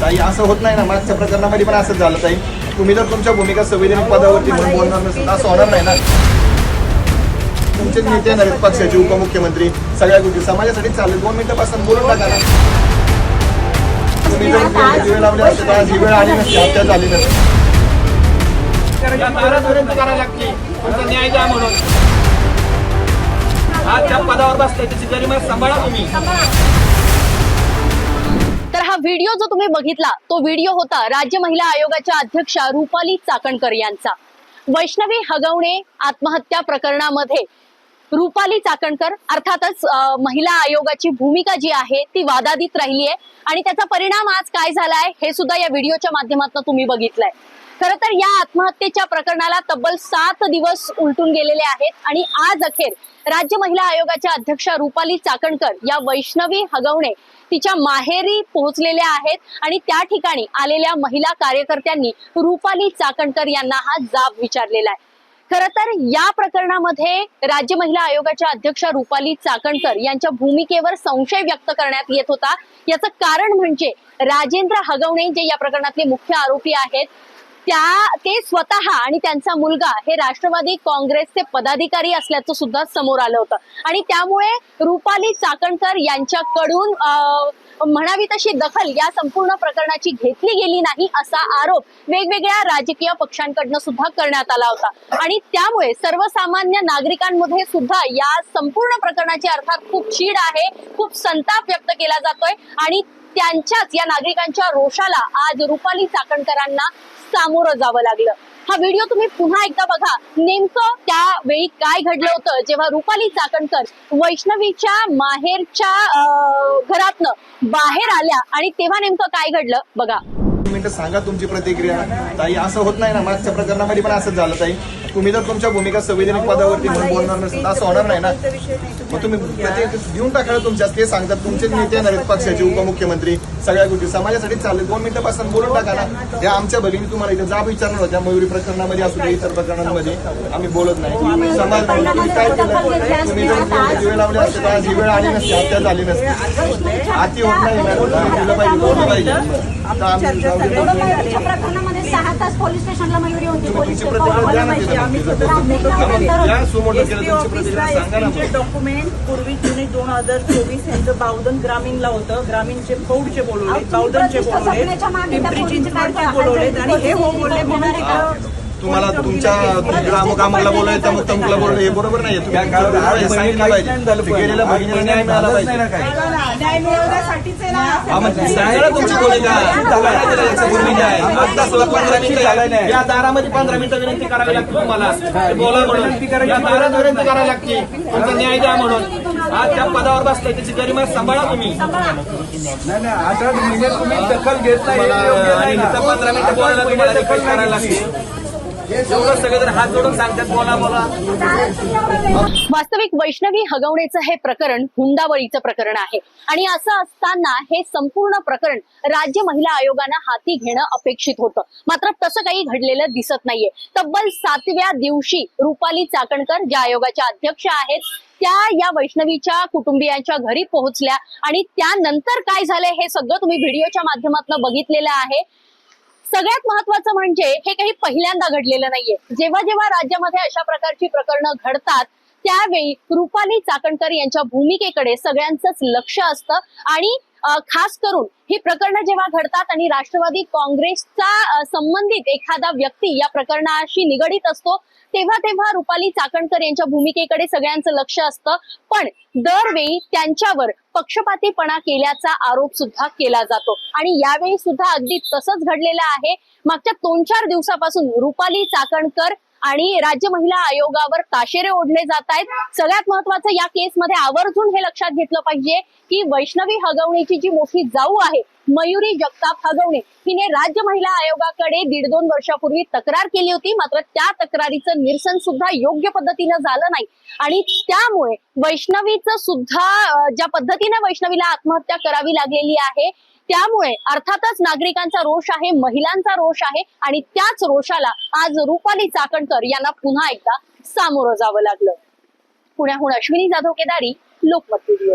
ताई असं होत नाही ना. मागच्या प्रकरणामध्ये पण असंच झालं ताई. तुम्ही जर तुमच्या भूमिका संविधानिक पदावरती म्हणून बोलणार नसेल असं होणार नाही ना. तुमचे नेते येणार आहेत पक्षाचे उपमुख्यमंत्री. सगळ्या गोष्टी समाजासाठी चालले. दोन मिनिटापासून बोलून टाका ना. तुम्ही जर वेळ लावली असते तर आज ही वेळ आली नसती हत्या झाली नसती. करायला लागते तुमचा न्याय द्या म्हणून. आज त्या पदावर बसताय त्याची गरिमा सांभाळा तुम्ही. व्हिडिओ जो तुम्ही बघितला तो व्हिडिओ होता राज्य महिला आयोगाच्या अध्यक्षा रुपाली चाकणकर यांचा. वैष्णवी हगवणे आत्महत्या प्रकरणामध्ये रुपाली चाकणकर अर्थातच महिला आयोगाची भूमिका जी आहे ती वादादित राहिली आहे. आणि त्याचा परिणाम आज काय झालाय हे सुद्धा या व्हिडिओच्या माध्यमातून तुम्ही बघितलंय. खरं तर या आत्महत्येच्या प्रकरणाला तब्बल सात दिवस उलटून गेलेले आहेत. आणि आज अखेर राज्य महिला आयोगाच्या अध्यक्षा रुपाली चाकणकर या वैष्णवी हगवणे तिच्या माहेरी पोहोचलेल्या आहेत. आणि त्या ठिकाणी आलेल्या महिला कार्यकर्त्यांनी रुपाली चाकणकर यांना हा जाब विचारलेला आहे. खर तर या प्रकरणामध्ये राज्य महिला आयोगाच्या अध्यक्षा रुपाली चाकणकर यांच्या भूमिकेवर संशय व्यक्त करण्यात येत होता. याचं कारण म्हणजे राजेंद्र हगवणे जे या प्रकरणातले मुख्य आरोपी आहेत त्या ते स्वतः आणि त्यांचा मुलगा हे राष्ट्रवादी काँग्रेसचे पदाधिकारी असल्याचं सुद्धा समोर आलं होतं. आणि त्यामुळे रुपाली चाकणकर यांच्याकडून म्हणावी तशी दखल या संपूर्ण प्रकरणाची घेतली गेली नाही असा आरोप वेगवेगळ्या राजकीय पक्षांकडनं सुद्धा करण्यात आला होता. आणि त्यामुळे सर्वसामान्य नागरिकांमध्ये सुद्धा या संपूर्ण प्रकरणाची अर्थात खूप चीड आहे खूप संताप व्यक्त केला जातोय आणि त्यांच्याच या नागरिकांच्या रोषाला आज रुपाली चाकणकरांना सामोरं जावं लागलं. हा व्हिडिओ तुम्ही पुन्हा एकदा बघा. नेमकं त्यावेळी काय घडलं होतं? जेव्हा रुपाली चाकणकर वैष्णवीच्या माहेरच्या अं, घरातनं बाहेर आल्या आणि तेव्हा नेमकं काय घडलं? बघा. मिनिटं सांगा तुमची प्रतिक्रिया. ताई असं होत नाही ना? मागच्या प्रकरणामध्ये पण असंच झालं ताई. तुम्ही जर तुमच्या भूमिका संविधानिक पदावरती म्हणून बोलणार नसेल असं होणार नाही ना? मग तुम्ही प्रति- देऊन टाका ना तुमच्या ते सांगतात तुमचे नेते येणार आहेत पक्षाचे उपमुख्यमंत्री सगळ्या गोष्टी. समाजासाठी चालले दोन मिनिटापासून बोलून टाका ना. त्या आमच्या भगिनी तुम्हाला इथे जाब विचारणार होत्या. मयुरी प्रकरणामध्ये असू दे इतर प्रकरणांमध्ये. आम्ही बोलत नाही. समाज तुम्ही काय केलं? तुम्ही जर वेळ लावली असते तर आज ही वेळ आली नसती हत्या झाली नसती. आती होत नाही पाहिजे बोललं पाहिजे. तर आम्ही सहा तास पोलीस स्टेशनला मयुरी होती पोलीस मग. डॉक्युमेंट पूर्वी जुने दोन हजार चोवीस यांचं बावधन ग्रामीणला होतं. ग्रामीणचे फौडचे बोलवले बावधनचे बोलवले जपण्याच्या मागे त्या पिंपरी पोलीसचे काय चिंचवडचे हाल बोलवले? आणि हे हो बोलले म्हणून तुम्हाला तुमच्या अमुक अमुकला बोलायचं अमुक तमुकला बोलणं हे बरोबर नाही तुम्ही सांगितलं पाहिजे. गेलेल्या भगिनीला न्याय मिळाला पाहिजे. आता. या दारामध्ये पंधरा मिनिटं विनंती करावी लागते तुम्हाला. ते बोला म्हणून. या दारापर्यंत करायला लागते. तुमचा न्याय द्या म्हणून. आज त्या पदावर बसताय त्याची गरिमा सांभाळा तुम्ही. नाही नाही अठरा महिने तुम्ही दखल घेत नाही पंधरा मिनिटं बोलायला तुम्हाला रिक्वेस्ट करायला लागते. वास्तविक वैष्णवी हगवण्याचं हे प्रकरण हुंडाबळीचं प्रकरण आहे. आणि असं असताना हे संपूर्ण प्रकरण राज्य महिला आयोगानं हाती घेणं अपेक्षित होतं. मात्र तसं काही घडलेलं दिसत नाहीये. तब्बल सातव्या दिवशी रुपाली चाकणकर ज्या आयोगाच्या अध्यक्ष आहेत त्या या वैष्णवीच्या कुटुंबियांच्या घरी पोहोचल्या. आणि त्यानंतर काय झालंय हे सगळं तुम्ही व्हिडिओच्या माध्यमातून बघितलेलं आहे. सगळ्यात महत्वाचं म्हणजे हे काही पहिल्यांदा घडलेलं नाहीये. जेव्हा जेव्हा राज्यामध्ये अशा प्रकारची प्रकरणं घडतात त्यावेळी रुपाली चाकणकर यांच्या भूमिकेकडे सगळ्यांचंच लक्ष असतं आणि खास करून ही प्रकरणं जेव्हा घडतात आणि राष्ट्रवादी काँग्रेसचा संबंधित एखादा व्यक्ती या प्रकरणाशी निगडीत असतो तेव्हा तेव्हा रुपाली चाकणकर यांच्या भूमिकेकडे सगळ्यांचं लक्ष असतं. पण दरवेळी त्यांच्यावर पक्षपातीपणा केल्याचा आरोप सुद्धा केला जातो. आणि यावेळी सुद्धा अगदी तसंच घडलेलं आहे. मागच्या दोन चार दिवसापासून रुपाली चाकणकर आणि राज्य महिला आयोगावर ताशेरे ओढले जात आहेत. सगळ्यात महत्वाचं या केसमध्ये आवर्जून हे लक्षात घेतलं पाहिजे की वैष्णवी हगवणीची जी मोठी जाऊ आहे मयुरी जगताप हगवणे. हिने राज्य महिला आयोगाकडे दीड दोन वर्षापूर्वी तक्रार केली होती मात्र त्या तक्रारीचं निरसन सुद्धा योग्य पद्धतीनं झालं नाही. आणि त्यामुळे वैष्णवीचं सुद्धा ज्या पद्धतीने वैष्णवीला आत्महत्या करावी लागलेली आहे त्यामुळे अर्थातच नागरिकांचा रोष आहे महिलांचा रोष आहे आणि त्याच रोषाला आज रुपाली चाकणकर यांना पुन्हा एकदा सामोरं जावं लागलं. पुण्याहून अश्विनी जाधव केदारी लोकमत व्हिडिओ